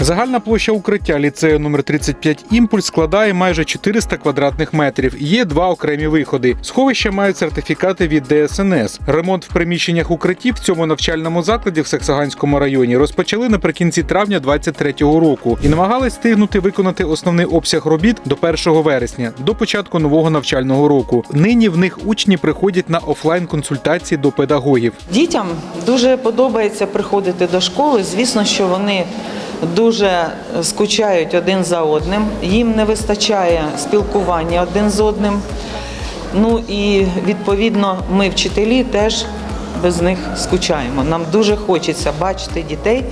Загальна площа укриття ліцею номер 35 імпульс складає майже 400 квадратних метрів. Є два окремі виходи. Сховища мають сертифікати від ДСНС. Ремонт в приміщеннях укриттів в цьому навчальному закладі в Саксаганському районі розпочали наприкінці травня 23-го року і намагались встигнути виконати основний обсяг робіт до 1 вересня, до початку нового навчального року. Нині в них учні приходять на офлайн консультації до педагогів. Дітям дуже подобається приходити до школи. Звісно, що вони дуже скучають один за одним. Їм не вистачає спілкування один з одним. Ну і відповідно ми, вчителі, теж без них скучаємо. Нам дуже хочеться бачити дітей,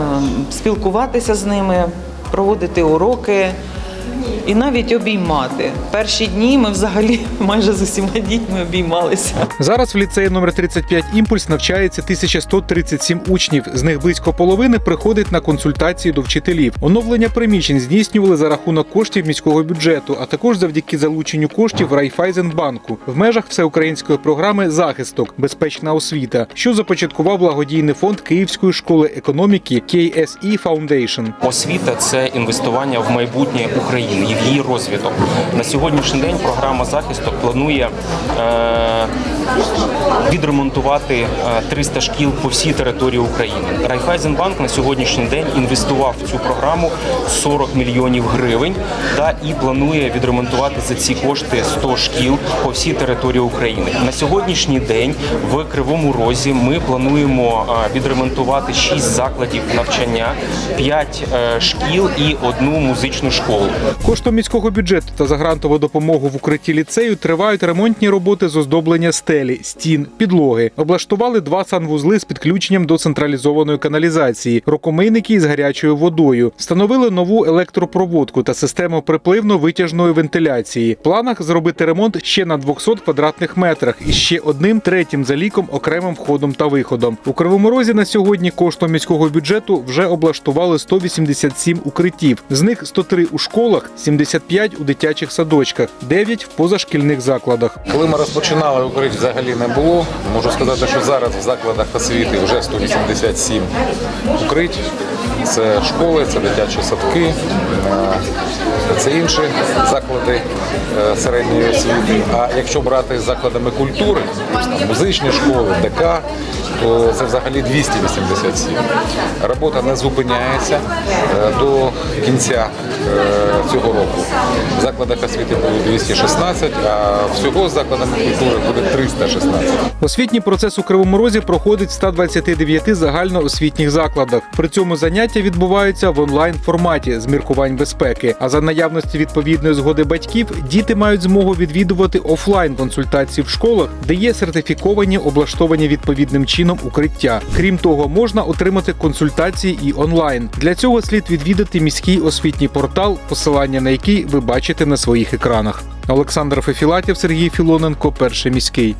ем, спілкуватися з ними, проводити уроки. І навіть обіймати. Перші дні ми взагалі майже з усіма дітьми обіймалися. Зараз в ліцеї номер 35 імпульс навчається 1137 учнів. З них близько половини приходить на консультації до вчителів. Оновлення приміщень здійснювали за рахунок коштів міського бюджету, а також завдяки залученню коштів Райфайзенбанку в межах всеукраїнської програми Захисток Безпечна освіта, що започаткував благодійний фонд Київської школи економіки KSE Foundation. Освіта це інвестування в майбутнє України і в її розвиток. На сьогоднішній день програма захисту планує е, відремонтувати е, 300 шкіл по всій території України. Райфайзенбанк на сьогоднішній день інвестував в цю програму 40 мільйонів гривень та і планує відремонтувати за ці кошти 100 шкіл по всій території України. На сьогоднішній день в Кривому Розі ми плануємо е, відремонтувати 6 закладів навчання, 5 шкіл і одну музичну школу. Коштом міського бюджету та за грантову допомогу в укритті ліцею тривають ремонтні роботи з оздоблення стелі, стін, підлоги. Облаштували два санвузли з підключенням до централізованої каналізації, рукомийники із гарячою водою. Встановили нову електропроводку та систему припливно-витяжної вентиляції. В планах зробити ремонт ще на 200 квадратних метрах і ще одним третім за ліком окремим входом та виходом. У Кривому Розі на сьогодні коштом міського бюджету вже облаштували 187 укриттів. З них 103 у школах, 75 у дитячих садочках, 9 в позашкільних закладах. Коли ми розпочинали укриття, взагалі не було. Можу сказати, що зараз в закладах освіти вже 187 укрить. Це школи, це дитячі садки, е, це інші заклади е, середньої освіти. А якщо брати з закладами культури, музичні школи, ДК, то це взагалі 287. Робота не зупиняється е, до кінця е, цього року. В закладах освіти буде 216, а всього з закладами культури буде 316. Освітній процес у Кривому Розі проходить в 129 загальноосвітніх закладах. При цьому заняття відбуваються в онлайн форматі з міркувань безпеки. А за наявності відповідної згоди батьків діти мають змогу відвідувати офлайн консультації в школах, де є сертифіковані облаштовані відповідним чином укриття. Крім того, можна отримати консультації і онлайн. Для цього слід відвідати міський освітній портал, посилання на який ви бачите на своїх екранах. Олександр Фефілатів, Сергій Філоненко, перший міський.